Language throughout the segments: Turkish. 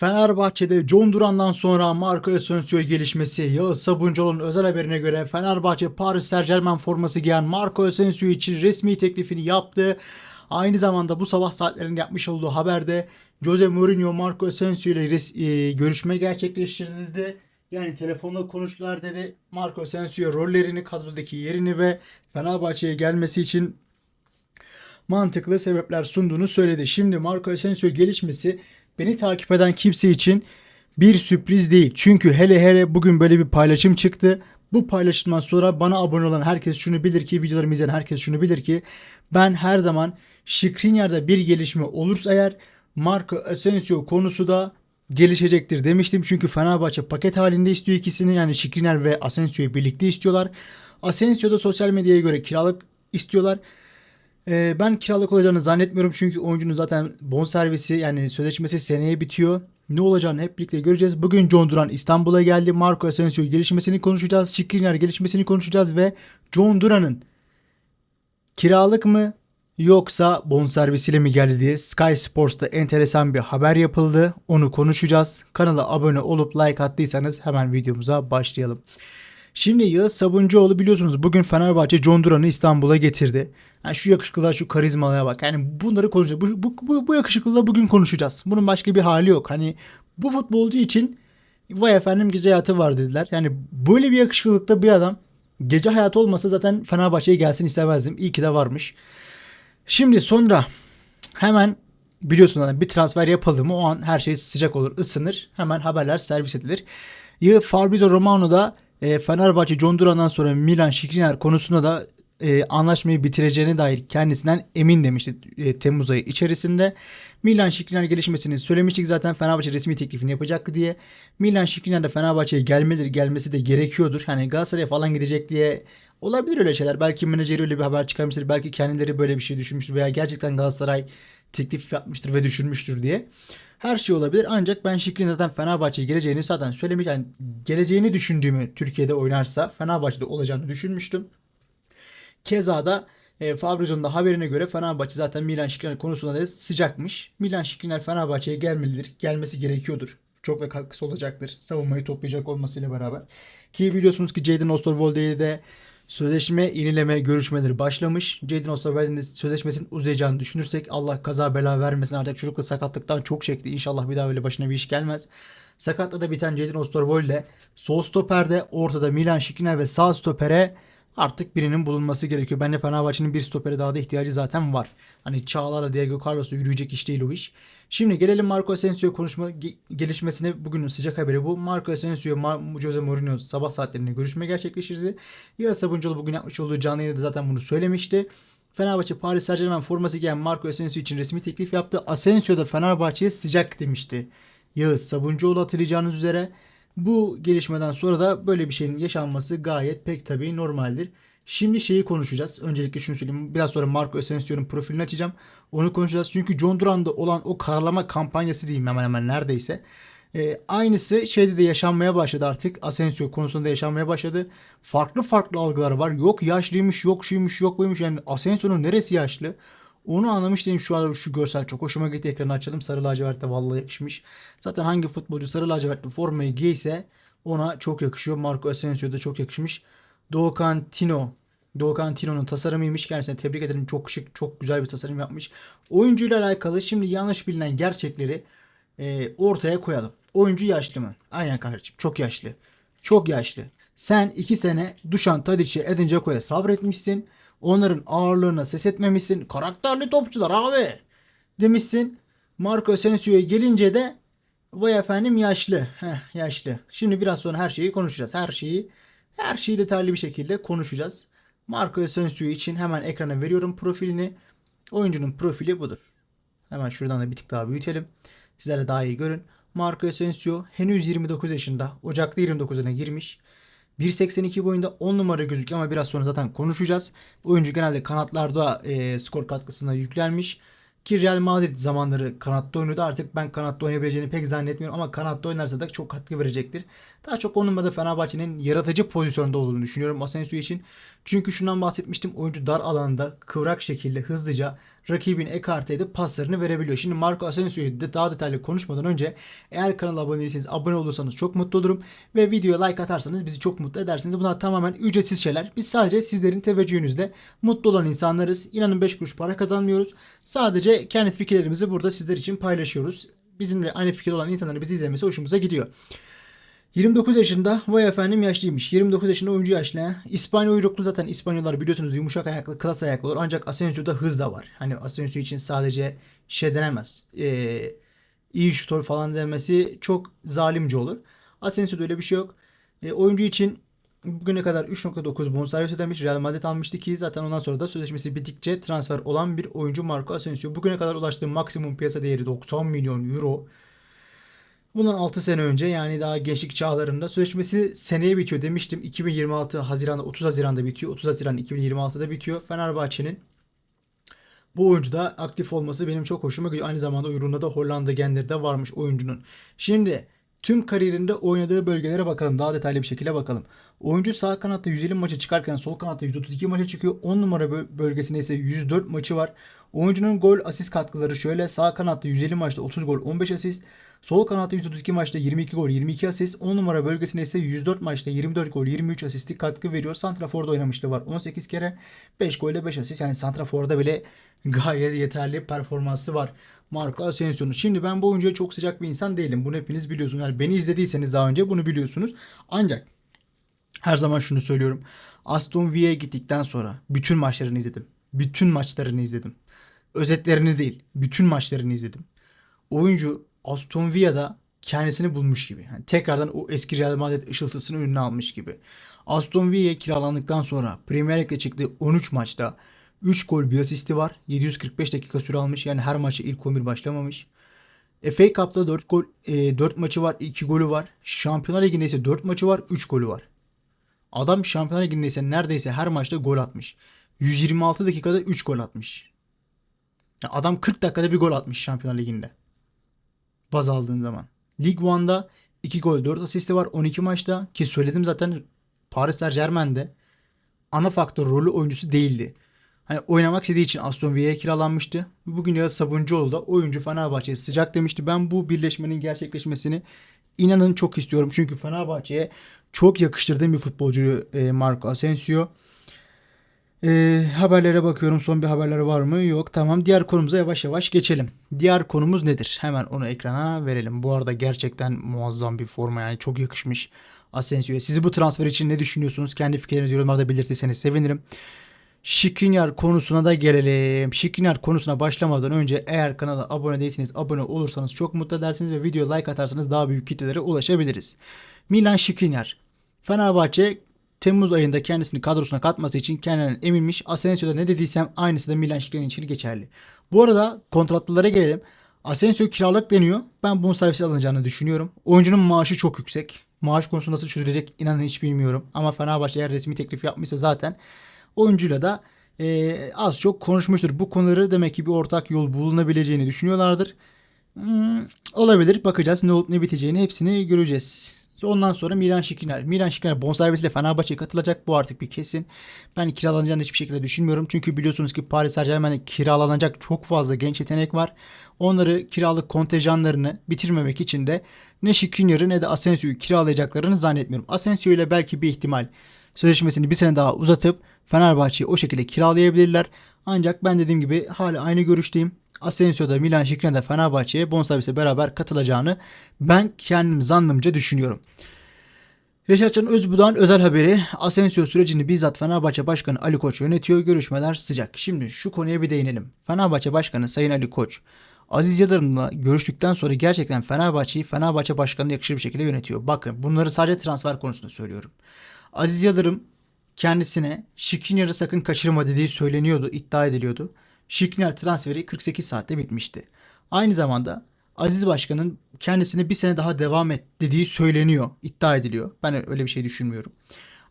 Fenerbahçe'de John Duran'dan sonra Marco Asensio'ya gelişmesi Yağız Sabuncuoğlu'nun özel haberine göre Fenerbahçe Paris Saint Germain forması giyen Marco Asensio için resmi teklifini yaptı. Aynı zamanda bu sabah saatlerinde yapmış olduğu haberde Jose Mourinho Marco Asensio ile res- e, görüşme gerçekleştirdi dedi. Yani telefonla konuştular dedi. Marco Asensio rollerini, kadrodaki yerini ve Fenerbahçe'ye gelmesi için mantıklı sebepler sunduğunu söyledi. Şimdi Marco Asensio gelişmesi beni takip eden kimse için bir sürpriz değil. Çünkü hele hele bugün böyle bir paylaşım çıktı. Bu paylaşımdan sonra bana abone olan herkes şunu bilir ki, videolarımı izleyen herkes şunu bilir ki ben her zaman Skriniar'da bir gelişme olursa eğer Marco Asensio konusu da gelişecektir demiştim. Çünkü Fenerbahçe paket halinde istiyor ikisini. Yani Skriniar ve Asensio'yu birlikte istiyorlar. Asensio da sosyal medyaya göre kiralık istiyorlar. Ee, ben kiralık olacağını zannetmiyorum çünkü oyuncunun zaten bonservisi yani sözleşmesi seneye bitiyor. Ne olacağını hep birlikte göreceğiz. Bugün John Duran İstanbul'a geldi. Marco Asensio gelişmesini konuşacağız. Skriniar gelişmesini konuşacağız ve John Duran'ın kiralık mı yoksa bonservisiyle mi geldi diye Sky Sports'ta enteresan bir haber yapıldı. Onu konuşacağız. Kanala abone olup like attıysanız hemen videomuza başlayalım. Şimdi Yağız Sabuncuoğlu biliyorsunuz bugün Fenerbahçe John Duran'ı İstanbul'a getirdi. Yani şu yakışıklılığa şu karizmalığa bak. Yani bunları konuşacağız. Bu, bu, bu, bu yakışıklılığa bugün konuşacağız. Bunun başka bir hali yok. Hani bu futbolcu için vay efendim gece hayatı var dediler. Yani böyle bir yakışıklılıkta bir adam gece hayatı olmasa zaten Fenerbahçe'ye gelsin istemezdim. İyi ki de varmış. Şimdi sonra hemen biliyorsunuz hani bir transfer yapıldı mı o an her şey sıcak olur, ısınır. Hemen haberler servis edilir. Ya Fabrizio Romano da e, Fenerbahçe John Duran'dan sonra Milan Skriniar konusunda da e, anlaşmayı bitireceğine dair kendisinden emin demişti e, Temmuz ayı içerisinde. Milan Skriniar gelişmesini söylemiştik zaten Fenerbahçe resmi teklifini yapacaktı diye. Milan Skriniar da Fenerbahçe'ye gelmeleri gelmesi de gerekiyordur. Hani Galatasaray'a falan gidecek diye olabilir öyle şeyler. Belki menajeri öyle bir haber çıkarmıştır. Belki kendileri böyle bir şey düşünmüştür veya gerçekten Galatasaray teklif yapmıştır ve düşürmüştür diye. Her şey olabilir ancak ben Şikrin zaten Fenerbahçe'ye geleceğini zaten söylemiş. Yani geleceğini düşündüğümü Türkiye'de oynarsa Fenerbahçe'de olacağını düşünmüştüm. Keza da e, Fabrizio'nun da haberine göre Fenerbahçe zaten Milan Skriniar konusunda da sıcakmış. Milan Skriniar Fenerbahçe'ye gelmelidir. Gelmesi gerekiyordur. Çok da katkısı olacaktır. Savunmayı toplayacak olmasıyla beraber. Ki biliyorsunuz ki Jadon Osterwolde'ye de sözleşme yenileme görüşmeleri başlamış. Jadon Osterwolde'nin sözleşmesinin uzayacağını düşünürsek Allah kaza bela vermesin artık çocuk sakatlıktan çok çekti. İnşallah bir daha öyle başına bir iş gelmez. Sakatla da biten Jadon Osterwolde sol stoperde ortada Milan Skriniar ve sağ stopere artık birinin bulunması gerekiyor. Bence Fenerbahçe'nin bir stopere daha da ihtiyacı zaten var. Hani Çağlar'la Diego Carlos'la yürüyecek iş değil o iş. Şimdi gelelim Marco Asensio konuşma ge- gelişmesine. Bugünün sıcak haberi bu. Marco Asensio, Mar- Jose Mourinho sabah saatlerinde görüşme gerçekleştirdi. Yağız Sabuncuoğlu bugün yapmış olduğu canlı yayında da zaten bunu söylemişti. Fenerbahçe Paris Saint Germain forması giyen Marco Asensio için resmi teklif yaptı. Asensio da Fenerbahçe'ye sıcak demişti. Yağız Sabuncuoğlu hatırlayacağınız üzere. Bu gelişmeden sonra da böyle bir şeyin yaşanması gayet pek tabii normaldir. Şimdi şeyi konuşacağız. Öncelikle şunu söyleyeyim. Biraz sonra Marco Asensio'nun profilini açacağım. Onu konuşacağız. Çünkü John Duran'da olan o karalama kampanyası diyeyim hemen hemen neredeyse. Ee, aynısı şeyde de yaşanmaya başladı artık. Asensio konusunda yaşanmaya başladı. Farklı farklı algılar var. Yok yaşlıymış, yok şuymuş, yok buymuş. Yani Asensio'nun neresi yaşlı? Onu anlamış değilim şu an şu görsel çok hoşuma gitti. Ekranı açalım. Sarı lacivert de vallahi yakışmış. Zaten hangi futbolcu sarı lacivertli formayı giyse ona çok yakışıyor. Marco Asensio da çok yakışmış. Doğukan Tino. Doğukan Tino'nun tasarımıymış. Kendisine tebrik ederim. Çok şık, çok güzel bir tasarım yapmış. Oyuncuyla alakalı şimdi yanlış bilinen gerçekleri e, ortaya koyalım. Oyuncu yaşlı mı? Aynen kardeşim. Çok yaşlı. Çok yaşlı. Sen iki sene Dušan Tadic'e Edin Dzeko'ya sabretmişsin. Onların ağırlığına ses etmemişsin. Karakterli topçular abi demişsin. Marco Asensio'ya gelince de vay efendim yaşlı. Heh, yaşlı. Şimdi biraz sonra her şeyi konuşacağız. Her şeyi her şeyi detaylı bir şekilde konuşacağız. Marco Asensio için hemen ekrana veriyorum profilini. Oyuncunun profili budur. Hemen şuradan da bir tık daha büyütelim. Sizler de daha iyi görün. Marco Asensio henüz 29 yaşında. Ocak'ta 29'una girmiş. 1.82 boyunda 10 numara gözüküyor ama biraz sonra zaten konuşacağız. Oyuncu genelde kanatlarda e, skor katkısına yüklenmiş. Ki Real Madrid zamanları kanatta oynuyordu. Artık ben kanatta oynayabileceğini pek zannetmiyorum ama kanatta oynarsa da çok katkı verecektir. Daha çok on numarada Fenerbahçe'nin yaratıcı pozisyonda olduğunu düşünüyorum Asensio için. Çünkü şundan bahsetmiştim. Oyuncu dar alanda kıvrak şekilde hızlıca rakibin ekarte edip paslarını verebiliyor. Şimdi Marco Asensio'yu de daha detaylı konuşmadan önce eğer kanala abone değilseniz abone olursanız çok mutlu olurum. Ve videoya like atarsanız bizi çok mutlu edersiniz. Bunlar tamamen ücretsiz şeyler. Biz sadece sizlerin teveccühünüzle mutlu olan insanlarız. İnanın 5 kuruş para kazanmıyoruz. Sadece kendi fikirlerimizi burada sizler için paylaşıyoruz. Bizimle aynı fikir olan insanların bizi izlemesi hoşumuza gidiyor. 29 yaşında vay efendim yaşlıymış. 29 yaşında oyuncu yaşlı. İspanya oyunculuklu zaten İspanyollar biliyorsunuz yumuşak ayaklı, klas ayaklı olur. Ancak Asensio'da hız da var. Hani Asensio için sadece şey denemez. Ee, iyi şutör falan demesi çok zalimce olur. Asensio'da öyle bir şey yok. Ee, oyuncu için bugüne kadar 3.9 bonservis ödemiş. Real Madrid almıştı ki zaten ondan sonra da sözleşmesi bittikçe transfer olan bir oyuncu Marco Asensio. Bugüne kadar ulaştığı maksimum piyasa değeri 90 milyon euro. Bundan 6 sene önce yani daha gençlik çağlarında sözleşmesi seneye bitiyor demiştim. 2026 Haziran'da 30 Haziran'da bitiyor. 30 Haziran 2026'da bitiyor. Fenerbahçe'nin bu oyuncuda aktif olması benim çok hoşuma gidiyor. Aynı zamanda uyruğunda da Hollanda genleri de varmış oyuncunun. Şimdi tüm kariyerinde oynadığı bölgelere bakalım. Daha detaylı bir şekilde bakalım. Oyuncu sağ kanatta 150 maça çıkarken sol kanatta 132 maça çıkıyor. 10 numara bö- bölgesinde ise 104 maçı var. Oyuncunun gol asist katkıları şöyle. Sağ kanatta 150 maçta 30 gol 15 asist. Sol kanatta 132 maçta 22 gol 22 asist. 10 numara bölgesinde ise 104 maçta 24 gol 23 asistlik katkı veriyor. Santrafor'da oynamışlığı var 18 kere. 5 gol ile 5 asist. Yani Santrafor'da bile gayet yeterli performansı var. Marco Asensio'nun. Şimdi ben bu oyuncuya çok sıcak bir insan değilim. Bunu hepiniz biliyorsunuz. Yani beni izlediyseniz daha önce bunu biliyorsunuz. Ancak her zaman şunu söylüyorum. Aston Villa'ya gittikten sonra bütün maçlarını izledim. Bütün maçlarını izledim. Özetlerini değil, bütün maçlarını izledim. Oyuncu Aston Villa'da kendisini bulmuş gibi. Yani tekrardan o eski Real Madrid ışıltısını önüne almış gibi. Aston Villa'ya kiralandıktan sonra Premier Lig'de çıktığı 13 maçta 3 gol bir asisti var. 745 dakika süre almış. Yani her maçı ilk 11 başlamamış. FA Cup'ta 4 gol e, 4 maçı var, 2 golü var. Şampiyonlar Ligi'nde ise 4 maçı var, 3 golü var. Adam Şampiyonlar Ligi'nde ise neredeyse her maçta gol atmış. 126 dakikada 3 gol atmış. Ya adam 40 dakikada bir gol atmış Şampiyonlar Ligi'nde. Baz aldığın zaman. Lig 1'da 2 gol 4 asisti var 12 maçta ki söyledim zaten Paris Saint Germain'de ana faktör rolü oyuncusu değildi. Hani oynamak istediği için Aston Villa'ya kiralanmıştı. Bugün Yağız Sabuncuoğlu da oyuncu Fenerbahçe'ye sıcak demişti. Ben bu birleşmenin gerçekleşmesini inanın çok istiyorum. Çünkü Fenerbahçe'ye çok yakıştırdığım bir futbolcu e, Marco Asensio. E, haberlere bakıyorum. Son bir haberleri var mı? Yok. Tamam. Diğer konumuza yavaş yavaş geçelim. Diğer konumuz nedir? Hemen onu ekrana verelim. Bu arada gerçekten muazzam bir forma yani çok yakışmış Asensio'ya. Sizi bu transfer için ne düşünüyorsunuz? Kendi fikirlerinizi yorumlarda belirtirseniz sevinirim. Şikrinyar konusuna da gelelim. Şikrinyar konusuna başlamadan önce eğer kanala abone değilseniz abone olursanız çok mutlu edersiniz ve video like atarsanız daha büyük kitlelere ulaşabiliriz. Milan Şikrinyar. Fenerbahçe Temmuz ayında kendisini kadrosuna katması için kendinden eminmiş. Asensio'da ne dediysem aynısı da Milan Şikrinyar için geçerli. Bu arada kontratlılara gelelim. Asensio kiralık deniyor. Ben bunun servise alınacağını düşünüyorum. Oyuncunun maaşı çok yüksek. Maaş konusu nasıl çözülecek inanın hiç bilmiyorum. Ama Fenerbahçe eğer resmi teklif yapmışsa zaten oyuncuyla da e, az çok konuşmuştur. Bu konuları demek ki bir ortak yol bulunabileceğini düşünüyorlardır. Hmm, olabilir. Bakacağız ne olup ne biteceğini hepsini göreceğiz. Ondan sonra Milan Şikriner. Milan Şikriner bonservisiyle Fenerbahçe'ye katılacak. Bu artık bir kesin. Ben kiralanacağını hiçbir şekilde düşünmüyorum. Çünkü biliyorsunuz ki Paris Saint Germain'de kiralanacak çok fazla genç yetenek var. Onları kiralık kontenjanlarını bitirmemek için de ne Şikrinyar'ı ne de Asensio'yu kiralayacaklarını zannetmiyorum. Asensio ile belki bir ihtimal sözleşmesini bir sene daha uzatıp Fenerbahçe'yi o şekilde kiralayabilirler. Ancak ben dediğim gibi hala aynı görüşteyim. Asensio da Milan Şikrinyar da Fenerbahçe'ye bonservise beraber katılacağını ben kendim zannımca düşünüyorum. Reşatcan Özbuğ'dan özel haberi Asensio sürecini bizzat Fenerbahçe Başkanı Ali Koç yönetiyor. Görüşmeler sıcak. Şimdi şu konuya bir değinelim. Fenerbahçe Başkanı Sayın Ali Koç Aziz Yıldırım'la görüştükten sonra gerçekten Fenerbahçe'yi Fenerbahçe Başkanı'na yakışır bir şekilde yönetiyor. Bakın bunları sadece transfer konusunda söylüyorum. Aziz Yıldırım kendisine Şikrinyar'ı sakın kaçırma dediği söyleniyordu, iddia ediliyordu. Şikrinyar transferi 48 saatte bitmişti. Aynı zamanda Aziz Başkan'ın kendisine bir sene daha devam et dediği söyleniyor, iddia ediliyor. Ben öyle bir şey düşünmüyorum.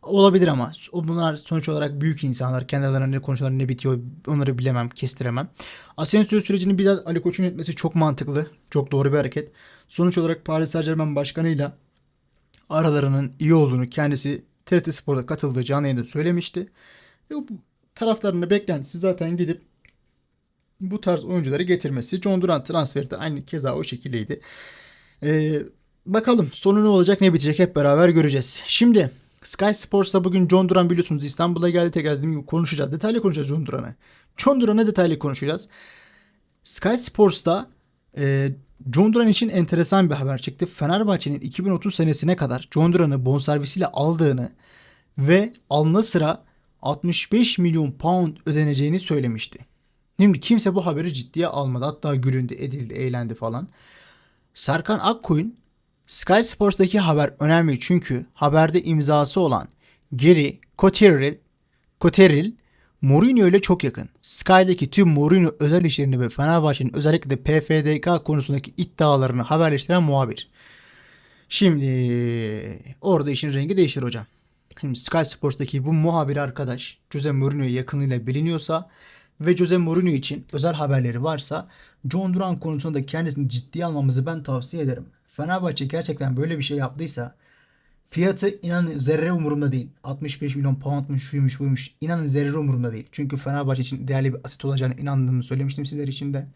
Olabilir ama bunlar sonuç olarak büyük insanlar. Kendi aralarında ne konuşuyorlar ne bitiyor onları bilemem, kestiremem. Asensio sürecini bizzat Ali Koç'un yönetmesi çok mantıklı. Çok doğru bir hareket. Sonuç olarak Paris Saint Germain başkanıyla aralarının iyi olduğunu kendisi TRT Spor'da katıldığı canlı yayında söylemişti. E, bu taraftarının beklentisi zaten gidip bu tarz oyuncuları getirmesi. John Duran transferi de aynı keza o şekildeydi. Ee, bakalım sonu ne olacak ne bitecek hep beraber göreceğiz. Şimdi Sky Sports'ta bugün John Duran biliyorsunuz İstanbul'a geldi tekrar dediğim gibi konuşacağız. Detaylı konuşacağız John Duran'ı. John Duran'ı detaylı konuşacağız. Sky Sports'ta e, John Duran için enteresan bir haber çıktı. Fenerbahçe'nin 2030 senesine kadar John Duran'ı bonservisiyle aldığını ve alına sıra 65 milyon pound ödeneceğini söylemişti. Şimdi kimse bu haberi ciddiye almadı. Hatta gülündü, edildi, eğlendi falan. Serkan Akkoyun Sky Sports'taki haber önemli çünkü haberde imzası olan Gary Coteril, Coteril Mourinho ile çok yakın. Sky'daki tüm Mourinho özel işlerini ve Fenerbahçe'nin özellikle de PFDK konusundaki iddialarını haberleştiren muhabir. Şimdi orada işin rengi değişir hocam. Şimdi Sky Sports'taki bu muhabir arkadaş Jose Mourinho'ya yakınıyla biliniyorsa ve Jose Mourinho için özel haberleri varsa John Duran konusunda kendisini ciddiye almamızı ben tavsiye ederim. Fenerbahçe gerçekten böyle bir şey yaptıysa fiyatı inanın zerre umurumda değil. 65 milyon poundmuş şuymuş buymuş inanın zerre umurumda değil. Çünkü Fenerbahçe için değerli bir asit olacağını inandığımı söylemiştim sizler için de.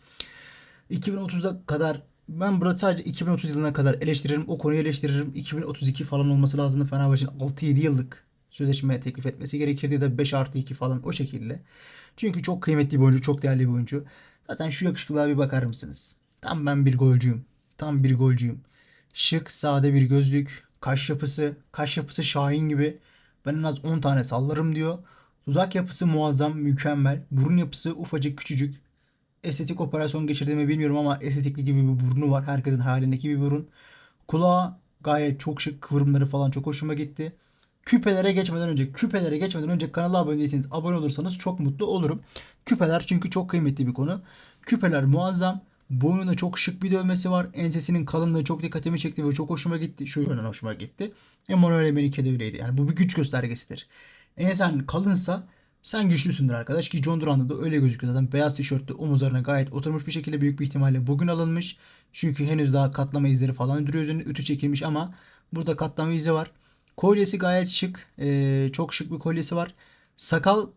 2030'a kadar ben burada sadece 2030 yılına kadar eleştiririm. O konuyu eleştiririm. 2032 falan olması lazım. Fenerbahçe'nin 6-7 yıllık sözleşmeye teklif etmesi gerekirdi de 5 artı 2 falan o şekilde. Çünkü çok kıymetli bir oyuncu, çok değerli bir oyuncu. Zaten şu yakışıklığa bir bakar mısınız? Tam ben bir golcüyüm. Tam bir golcüyüm. Şık, sade bir gözlük, kaş yapısı, kaş yapısı Şahin gibi. Ben en az 10 tane sallarım diyor. Dudak yapısı muazzam, mükemmel. Burun yapısı ufacık, küçücük. Estetik operasyon geçirdiğimi bilmiyorum ama estetikli gibi bir burnu var. Herkesin hayalindeki bir burun. Kulağı gayet çok şık. Kıvrımları falan çok hoşuma gitti. Küpelere geçmeden önce, küpelere geçmeden önce kanala abone değilseniz abone olursanız çok mutlu olurum. Küpeler çünkü çok kıymetli bir konu. Küpeler muazzam. Boynunda çok şık bir dövmesi var. Ensesinin kalınlığı çok dikkatimi çekti ve çok hoşuma gitti. Şu yönden hoşuma gitti. Emanuel Emenike de öyleydi. Yani bu bir güç göstergesidir. Ensen kalınsa sen güçlüsündür arkadaş ki John Duran'da da öyle gözüküyor. Zaten beyaz tişörtlü omuzlarına gayet oturmuş bir şekilde büyük bir ihtimalle bugün alınmış. Çünkü henüz daha katlama izleri falan duruyor üzerinde ütü çekilmiş ama burada katlama izi var. Kolyesi gayet şık. Ee, çok şık bir kolyesi var. Sakal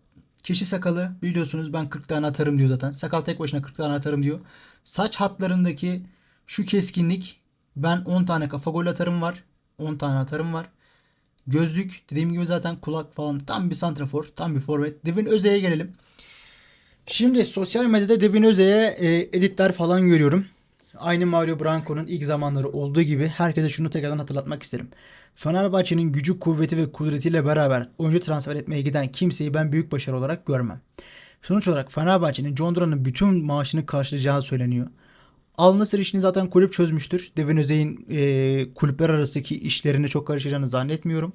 kişi sakalı biliyorsunuz ben 40 tane atarım diyor zaten. Sakal tek başına 40 tane atarım diyor. Saç hatlarındaki şu keskinlik ben 10 tane kafa gol atarım var. 10 tane atarım var. Gözlük dediğim gibi zaten kulak falan tam bir santrafor, tam bir forvet. Devin Öze'ye gelelim. Şimdi sosyal medyada Devin Öze'ye e, editler falan görüyorum. Aynı Mario Branco'nun ilk zamanları olduğu gibi herkese şunu tekrardan hatırlatmak isterim. Fenerbahçe'nin gücü, kuvveti ve kudretiyle beraber oyuncu transfer etmeye giden kimseyi ben büyük başarı olarak görmem. Sonuç olarak Fenerbahçe'nin John Duran'ın bütün maaşını karşılayacağı söyleniyor. Al işini zaten kulüp çözmüştür. Devin Özey'in e, kulüpler arasındaki işlerine çok karışacağını zannetmiyorum.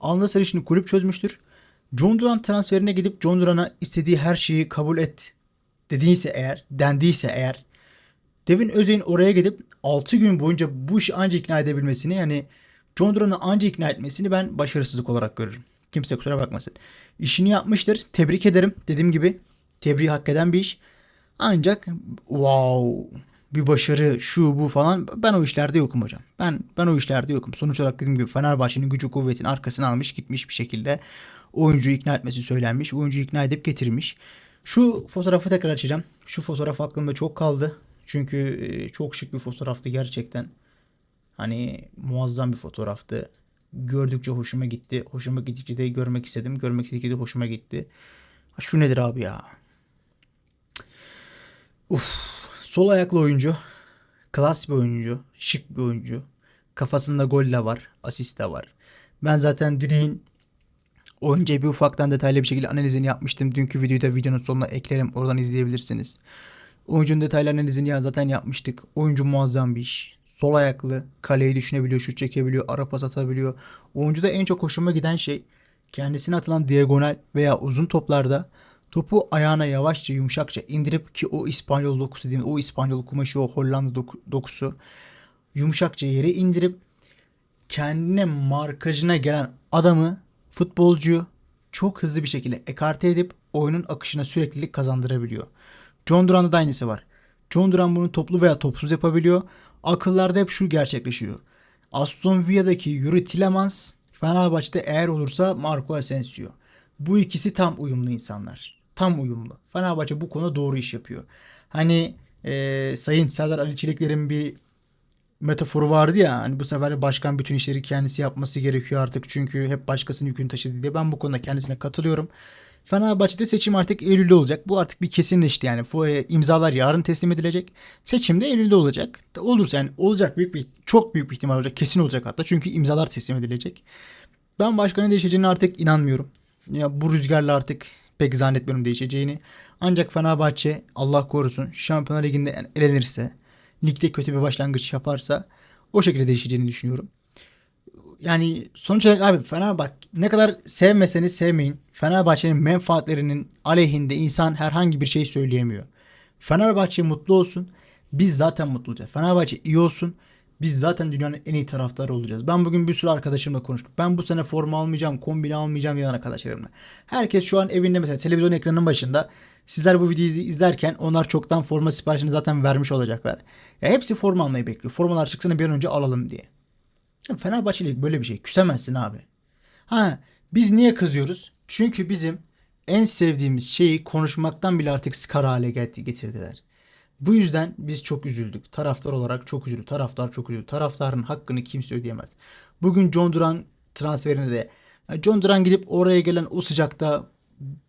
Al işini kulüp çözmüştür. John Duran transferine gidip John Duran'a istediği her şeyi kabul et dediyse eğer, dendiyse eğer Devin Özey'in oraya gidip 6 gün boyunca bu işi ancak ikna edebilmesini yani John Duran'ı ancak ikna etmesini ben başarısızlık olarak görürüm. Kimse kusura bakmasın. İşini yapmıştır. Tebrik ederim. Dediğim gibi tebriği hak eden bir iş. Ancak wow bir başarı şu bu falan ben o işlerde yokum hocam. Ben ben o işlerde yokum. Sonuç olarak dediğim gibi Fenerbahçe'nin gücü kuvvetin arkasına almış gitmiş bir şekilde oyuncuyu ikna etmesi söylenmiş. Oyuncuyu ikna edip getirmiş. Şu fotoğrafı tekrar açacağım. Şu fotoğraf aklımda çok kaldı. Çünkü çok şık bir fotoğraftı gerçekten. Hani muazzam bir fotoğraftı. Gördükçe hoşuma gitti. Hoşuma gittikçe de görmek istedim. Görmek istedikçe de hoşuma gitti. Şu nedir abi ya? Uf. Sol ayaklı oyuncu. Klas bir oyuncu. Şık bir oyuncu. Kafasında gol de var. Asist de var. Ben zaten Düney'in oyuncuya bir ufaktan detaylı bir şekilde analizini yapmıştım. Dünkü videoyu da videonun sonuna eklerim. Oradan izleyebilirsiniz. Oyuncunun detaylı analizini ya zaten yapmıştık. Oyuncu muazzam bir iş. Sol ayaklı, kaleyi düşünebiliyor, şut çekebiliyor, ara pas atabiliyor. Oyuncuda en çok hoşuma giden şey kendisine atılan diagonal veya uzun toplarda topu ayağına yavaşça yumuşakça indirip ki o İspanyol dokusu dediğim o İspanyol kumaşı o Hollanda doku, dokusu yumuşakça yere indirip kendine markajına gelen adamı futbolcu çok hızlı bir şekilde ekarte edip oyunun akışına süreklilik kazandırabiliyor. John Duran'da da aynısı var. John Duran bunu toplu veya topsuz yapabiliyor. Akıllarda hep şu gerçekleşiyor. Aston Villa'daki Yuri Tillemans Fenerbahçe'de eğer olursa Marco Asensio. Bu ikisi tam uyumlu insanlar. Tam uyumlu. Fenerbahçe bu konuda doğru iş yapıyor. Hani e, Sayın Serdar Ali Çelikler'in bir metaforu vardı ya hani bu sefer başkan bütün işleri kendisi yapması gerekiyor artık çünkü hep başkasının yükünü taşıdı diye ben bu konuda kendisine katılıyorum. Fenerbahçe'de seçim artık Eylül'de olacak. Bu artık bir kesinleşti yani. İmzalar yarın teslim edilecek. Seçim de Eylül'de olacak. Olursa yani olacak büyük bir çok büyük bir ihtimal olacak. Kesin olacak hatta. Çünkü imzalar teslim edilecek. Ben başkanın değişeceğine artık inanmıyorum. Ya bu rüzgarla artık pek zannetmiyorum değişeceğini. Ancak Fenerbahçe Allah korusun Şampiyonlar Ligi'nde elenirse, ligde kötü bir başlangıç yaparsa o şekilde değişeceğini düşünüyorum. Yani sonuç olarak abi Fenerbahçe ne kadar sevmeseniz sevmeyin. Fenerbahçe'nin menfaatlerinin aleyhinde insan herhangi bir şey söyleyemiyor. Fenerbahçe mutlu olsun. Biz zaten mutlu olacağız. Fenerbahçe iyi olsun. Biz zaten dünyanın en iyi taraftarı olacağız. Ben bugün bir sürü arkadaşımla konuştum. Ben bu sene forma almayacağım, kombine almayacağım diyen arkadaşlarımla. Herkes şu an evinde mesela televizyon ekranının başında. Sizler bu videoyu izlerken onlar çoktan forma siparişini zaten vermiş olacaklar. Ya hepsi forma almayı bekliyor. Formalar çıksın bir an önce alalım diye. Ya Fenerbahçe'yle böyle bir şey. Küsemezsin abi. Ha biz niye kızıyoruz? Çünkü bizim en sevdiğimiz şeyi konuşmaktan bile artık skar hale getirdiler. Bu yüzden biz çok üzüldük. Taraftar olarak çok üzüldük. Taraftar çok üzüldü. Taraftarın hakkını kimse ödeyemez. Bugün John Duran transferini de John Duran gidip oraya gelen o sıcakta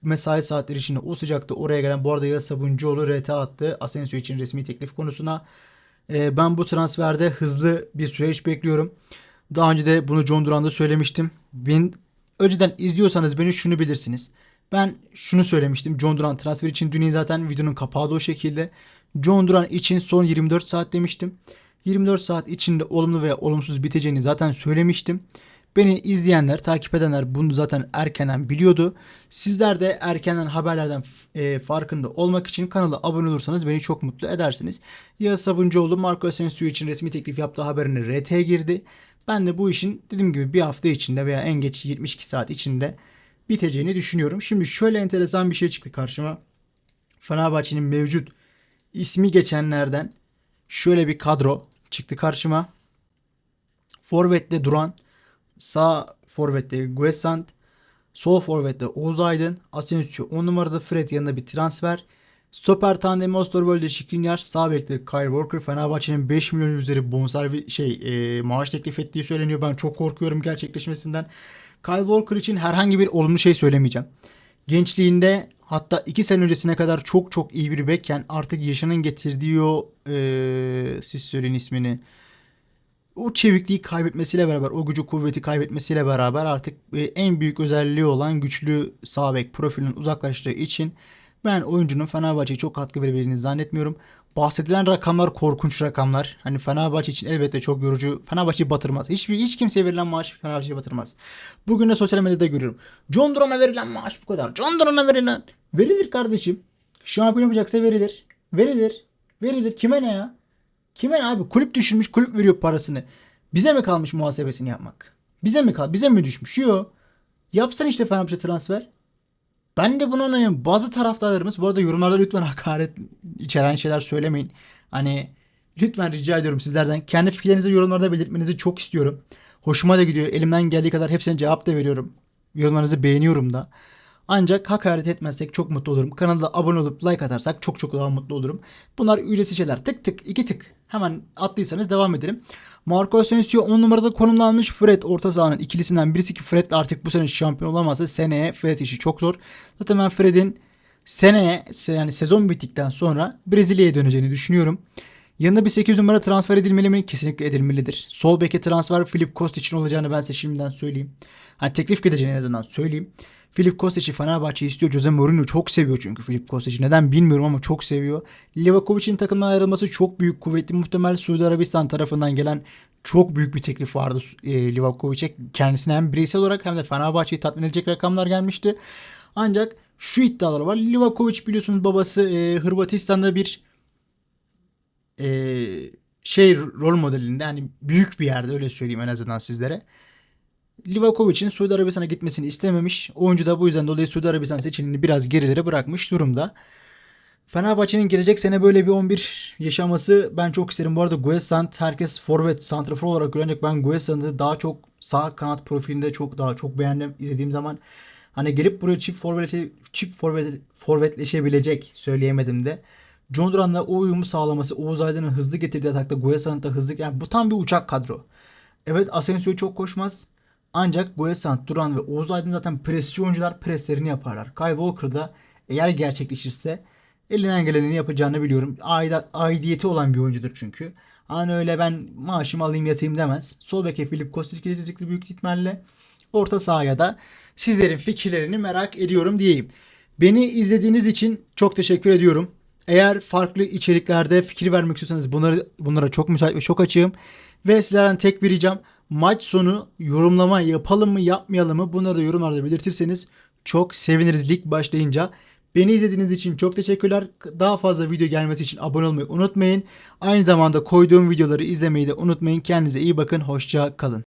mesai saatleri içinde o sıcakta oraya gelen bu arada Yağız Sabuncuoğlu RT attı. Asensio için resmi teklif konusuna. Ee, ben bu transferde hızlı bir süreç bekliyorum. Daha önce de bunu John Duran'da söylemiştim. Ben önceden izliyorsanız beni şunu bilirsiniz. Ben şunu söylemiştim. John Duran transfer için dün zaten videonun kapağı da o şekilde. John Duran için son 24 saat demiştim. 24 saat içinde olumlu veya olumsuz biteceğini zaten söylemiştim. Beni izleyenler, takip edenler bunu zaten erkenen biliyordu. Sizler de erkenen haberlerden e, farkında olmak için kanala abone olursanız beni çok mutlu edersiniz. Yağız Sabuncuoğlu Marco Asensio için resmi teklif yaptığı haberine RT'ye girdi. Ben de bu işin dediğim gibi bir hafta içinde veya en geç 72 saat içinde biteceğini düşünüyorum. Şimdi şöyle enteresan bir şey çıktı karşıma. Fenerbahçe'nin mevcut ismi geçenlerden şöyle bir kadro çıktı karşıma. Forvet'te Duran, sağ forvette Guesant, sol forvette Oğuz Aydın, Asensio 10 numarada Fred yanında bir transfer. Stoper tandemi Osterwolde Skriniar, sağ bekte Kyle Walker Fenerbahçe'nin 5 milyon üzeri bonservi şey e, maaş teklif ettiği söyleniyor. Ben çok korkuyorum gerçekleşmesinden. Kyle Walker için herhangi bir olumlu şey söylemeyeceğim. Gençliğinde hatta 2 sene öncesine kadar çok çok iyi bir bekken artık yaşının getirdiği o e, siz söyleyin ismini o çevikliği kaybetmesiyle beraber, o gücü kuvveti kaybetmesiyle beraber artık e, en büyük özelliği olan güçlü sağ bek profilinin uzaklaştığı için ben oyuncunun Fenerbahçe'ye çok katkı verebileceğini zannetmiyorum. Bahsedilen rakamlar korkunç rakamlar. Hani Fenerbahçe için elbette çok yorucu. Fenerbahçe'yi batırmaz. Hiçbir hiç kimseye verilen maaş Fenerbahçe'yi batırmaz. Bugün de sosyal medyada görüyorum. John Duran'a verilen maaş bu kadar. John Duran'a verilen verilir kardeşim. Şampiyon yapacaksa verilir. Verilir. Verilir. Kime ne ya? Kime ne abi? Kulüp düşürmüş, kulüp veriyor parasını. Bize mi kalmış muhasebesini yapmak? Bize mi kal? Bize mi düşmüş? Yok. Yapsın işte Fenerbahçe transfer. Ben de buna anlayayım. Bazı taraftarlarımız bu arada yorumlarda lütfen hakaret içeren şeyler söylemeyin. Hani lütfen rica ediyorum sizlerden. Kendi fikirlerinizi yorumlarda belirtmenizi çok istiyorum. Hoşuma da gidiyor. Elimden geldiği kadar hepsine cevap da veriyorum. Yorumlarınızı beğeniyorum da. Ancak hakaret etmezsek çok mutlu olurum. Kanala abone olup like atarsak çok çok daha mutlu olurum. Bunlar ücretsiz şeyler. Tık tık iki tık. Hemen attıysanız devam edelim. Marco Asensio 10 numarada konumlanmış. Fred orta sahanın ikilisinden birisi ki Fred artık bu sene şampiyon olamazsa seneye Fred işi çok zor. Zaten ben Fred'in seneye yani sezon bittikten sonra Brezilya'ya döneceğini düşünüyorum. Yanına bir 8 numara transfer edilmeli mi? Kesinlikle edilmelidir. Sol beke transfer Filip Kost için olacağını ben size şimdiden söyleyeyim. Hani teklif gideceğini en azından söyleyeyim. Filip Kostic'i Fenerbahçe istiyor. Jose Mourinho çok seviyor çünkü Filip Kostic'i. Neden bilmiyorum ama çok seviyor. Livakovic'in takımdan ayrılması çok büyük kuvvetli. Muhtemel Suudi Arabistan tarafından gelen çok büyük bir teklif vardı e, Livakovic'e. Kendisine hem bireysel olarak hem de Fenerbahçe'yi tatmin edecek rakamlar gelmişti. Ancak şu iddialar var. Livakovic biliyorsunuz babası e, Hırvatistan'da bir e, şey rol modelinde yani büyük bir yerde öyle söyleyeyim en azından sizlere. Livakovic'in Suudi Arabistan'a gitmesini istememiş. Oyuncu da bu yüzden dolayı Suudi Arabistan seçeneğini biraz gerilere bırakmış durumda. Fenerbahçe'nin gelecek sene böyle bir 11 yaşaması ben çok isterim. Bu arada Guesant herkes forvet, santrafor olarak görüyor. Ben Guesant'ı daha çok sağ kanat profilinde çok daha çok beğendim izlediğim zaman. Hani gelip buraya çift forvet çift forvet forvetleşebilecek söyleyemedim de. John Duran'la o uyumu sağlaması, Oğuz Aydın'ın hızlı getirdiği atakta da hızlı yani bu tam bir uçak kadro. Evet Asensio çok koşmaz. Ancak Goyasant, Duran ve Oğuz Aydın zaten presçi oyuncular preslerini yaparlar. Kyle Walker da eğer gerçekleşirse elinden geleni yapacağını biliyorum. Aidiyeti olan bir oyuncudur çünkü. Hani öyle ben maaşımı alayım yatayım demez. Sol beke Filip Kostic gelecektir büyük ihtimalle. Orta sahaya da sizlerin fikirlerini merak ediyorum diyeyim. Beni izlediğiniz için çok teşekkür ediyorum. Eğer farklı içeriklerde fikir vermek istiyorsanız bunları bunlara çok müsait ve çok açığım. Ve sizlerden tek bir ricam maç sonu yorumlama yapalım mı yapmayalım mı bunları da yorumlarda belirtirseniz çok seviniriz lig başlayınca. Beni izlediğiniz için çok teşekkürler. Daha fazla video gelmesi için abone olmayı unutmayın. Aynı zamanda koyduğum videoları izlemeyi de unutmayın. Kendinize iyi bakın. Hoşça kalın.